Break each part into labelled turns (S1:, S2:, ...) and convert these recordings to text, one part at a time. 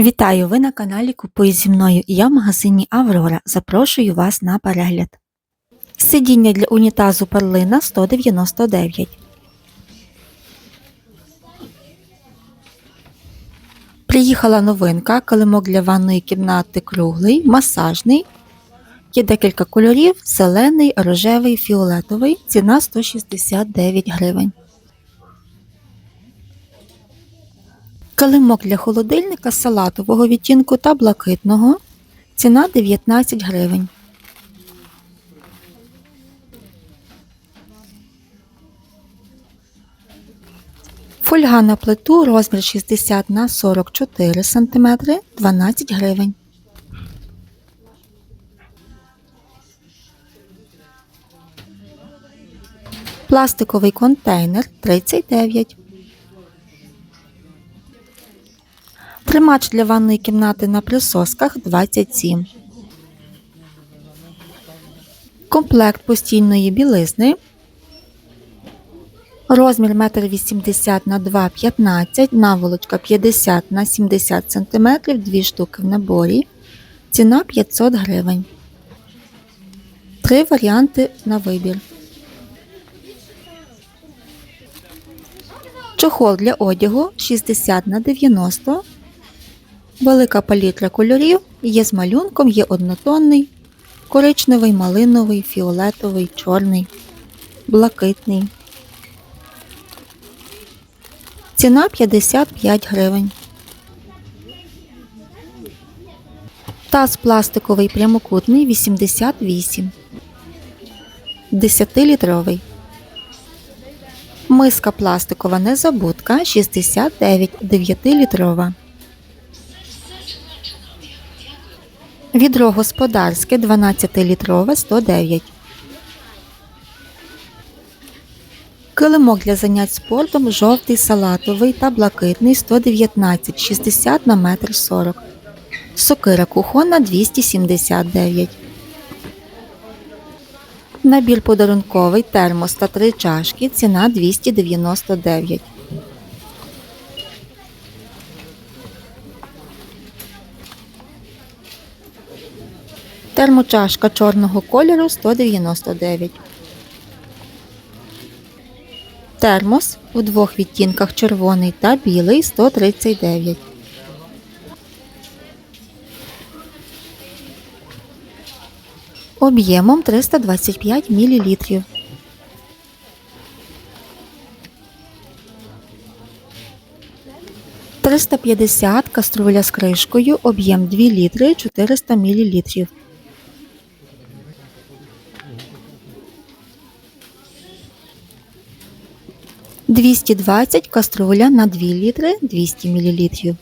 S1: Вітаю! Ви на каналі Купуй зі мною і я в магазині Аврора. Запрошую вас на перегляд. Сидіння для унітазу перлина 199. Приїхала новинка, килимок для ванної кімнати круглий, масажний. Є декілька кольорів: зелений, рожевий, фіолетовий. Ціна 169 гривень. Килимок для холодильника салатового відтінку та блакитного. Ціна 19 гривень. Фольга на плиту розмір 60 на 44 см 12 гривень. Пластиковий контейнер 39 Тримач для ванної кімнати на присосках 27. Комплект постільної білизни. Розмір 1,80 м на 2,15 наволочка 50 на 70 см, 2 штуки в наборі. Ціна 500 гривень. Три варіанти на вибір. Чохол для одягу 60 на 90 Велика палітра кольорів є з малюнком, є однотонний, коричневий, малиновий, фіолетовий, чорний, блакитний. Ціна 55 гривень. Таз пластиковий прямокутний 88. 10-літровий. Миска пластикова незабудка 69 9-літрова. Відро господарське 12-літрове 109. Килимок для занять спортом жовтий салатовий та блакитний 119 60 на 1,40 м. Сокира кухонна 279. Набір подарунковий термос та 3 чашки. Ціна 299. Термочашка чорного кольору 199. Термос у двох відтінках червоний та білий 139. Об'ємом 325 мл. Триста п'ятдесят каструля з кришкою, об'єм 2 літри 400 мл. 220 каструля на 2 літри 200 мл.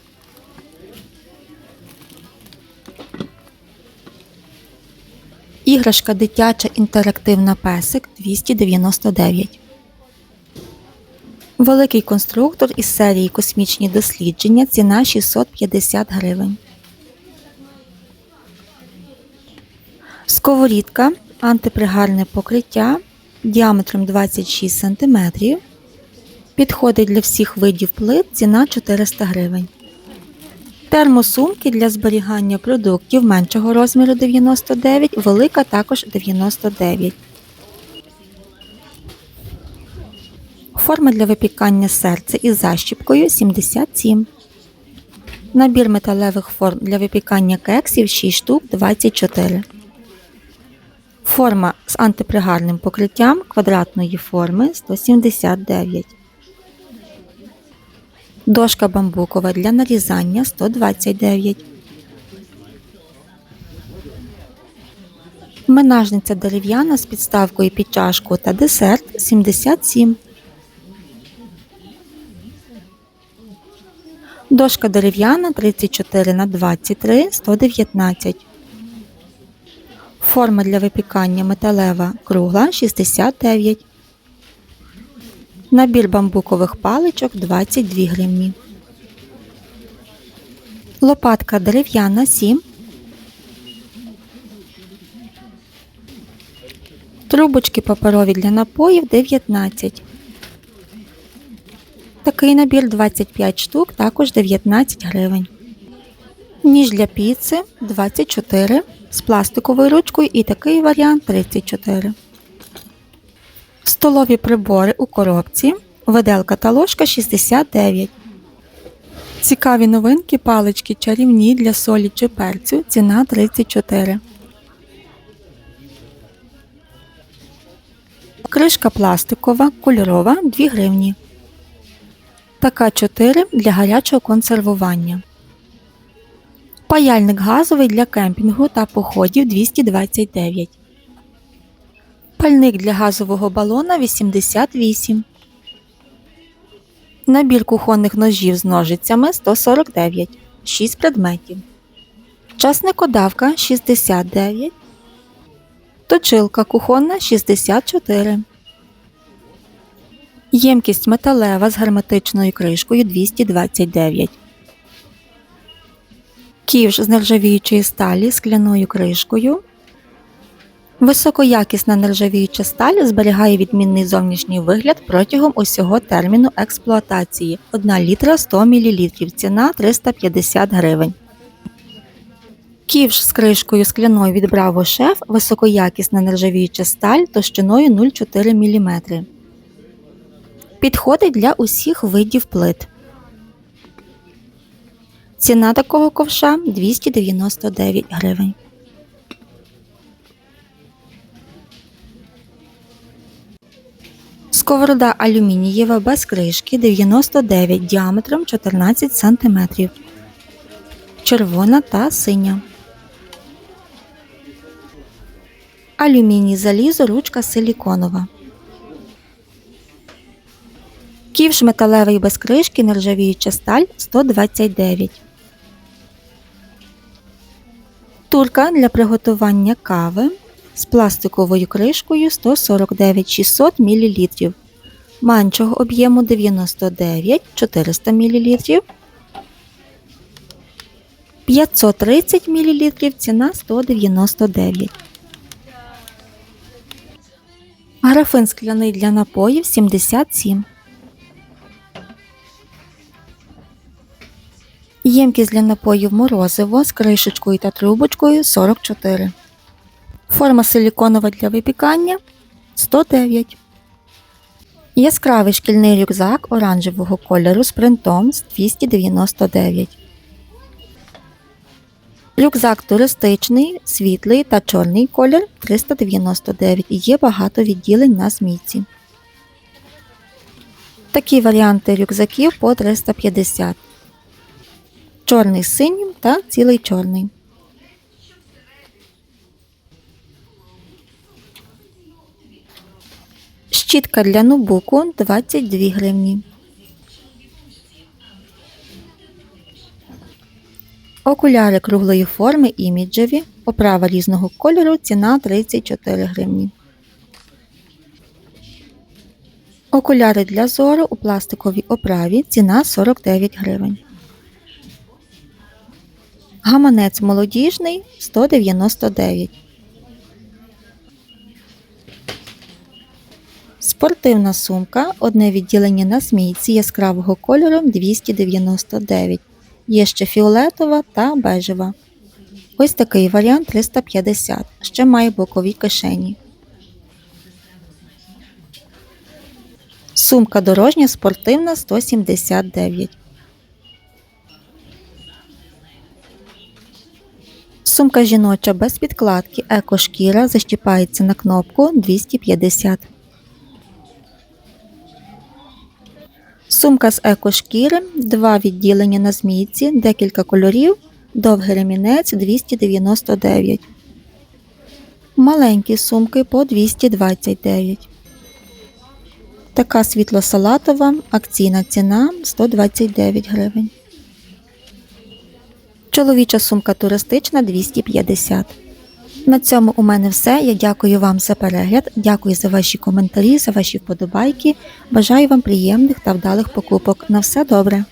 S1: Іграшка дитяча інтерактивна песик 299. Великий конструктор із серії Космічні дослідження. Ціна 650 гривень. Сковорідка антипригарне покриття діаметром 26 см. Підходить для всіх видів плит ціна 400 гривень. Термосумки для зберігання продуктів меншого розміру 99, велика також 99. Форма для випікання серця із защіпкою 77. Набір металевих форм для випікання кексів 6 штук 24. Форма з антипригарним покриттям квадратної форми 179. Дошка бамбукова для нарізання 129. Менажниця дерев'яна з підставкою під чашку та десерт 77. Дошка дерев'яна 34 на 23 119. Форма для випікання металева кругла 69. Набір бамбукових паличок 22 гривні. Лопатка дерев'яна 7. Трубочки паперові для напоїв 19. Такий набір 25 штук, також 19 гривень. Ніж для піци 24 з пластиковою ручкою і такий варіант 34. Столові прибори у коробці. Виделка та ложка 69. Цікаві новинки палички чарівні для солі чи перцю. Ціна 34. Кришка пластикова, кольорова 2 гривні. Така 4 для гарячого консервування. Паяльник газовий для кемпінгу та походів 229. Пальник для газового балона 88. Набір кухонних ножів з ножицями 149. 6 предметів. Часникодавка 69. Точилка кухонна 64. Ємкість металева з герметичною кришкою 229. Ківш з нержавіючої сталі скляною кришкою. Високоякісна нержавіюча сталь зберігає відмінний зовнішній вигляд протягом усього терміну експлуатації 1 літра 100 мл. Ціна 350 гривень. Ківш з кришкою скляною від Bravo Chef високоякісна нержавіюча сталь товщиною 0,4 мм. Підходить для усіх видів плит. Ціна такого ковша 299 гривень. Сковорода алюмінієва без кришки 99 діаметром 14 см. Червона та синя. Алюміній залізо ручка силіконова. Ківш металевий без кришки, нержавіюча сталь 129. Турка для приготування кави з пластиковою кришкою 149 600 мл. Манчого об'єму 99 400 мл. 530 мл ціна 199. Графин скляний для напоїв 77. Ємкість для напоїв морозиво з кришечкою та трубочкою 44. Форма силіконова для випікання 109. Яскравий шкільний рюкзак оранжевого кольору з принтом з 299. Рюкзак туристичний, світлий та чорний колір 399 і є багато відділень на змійці. Такі варіанти рюкзаків по 350. Чорний з синім та цілий чорний. Щітка для ноутбуку 22 гривні. Окуляри круглої форми іміджеві. Оправа різного кольору. Ціна 34 гривні. Окуляри для зору у пластиковій оправі. Ціна 49 гривень. Гаманець молодіжний 199. Спортивна сумка. Одне відділення на змійці яскравого кольору 299. Є ще фіолетова та бежева. Ось такий варіант 350. Ще має бокові кишені. Сумка дорожня спортивна 179. Сумка жіноча без підкладки екошкіра защіпається на кнопку 250. Сумка з екошкіри, два відділення на змійці, декілька кольорів, довгий ремінець 299. Маленькі сумки по 229. Така світло-салатова, акційна ціна 129 гривень. Чоловіча сумка туристична 250. На цьому у мене все. Я дякую вам за перегляд, дякую за ваші коментарі, за ваші вподобайки. Бажаю вам приємних та вдалих покупок. На все добре!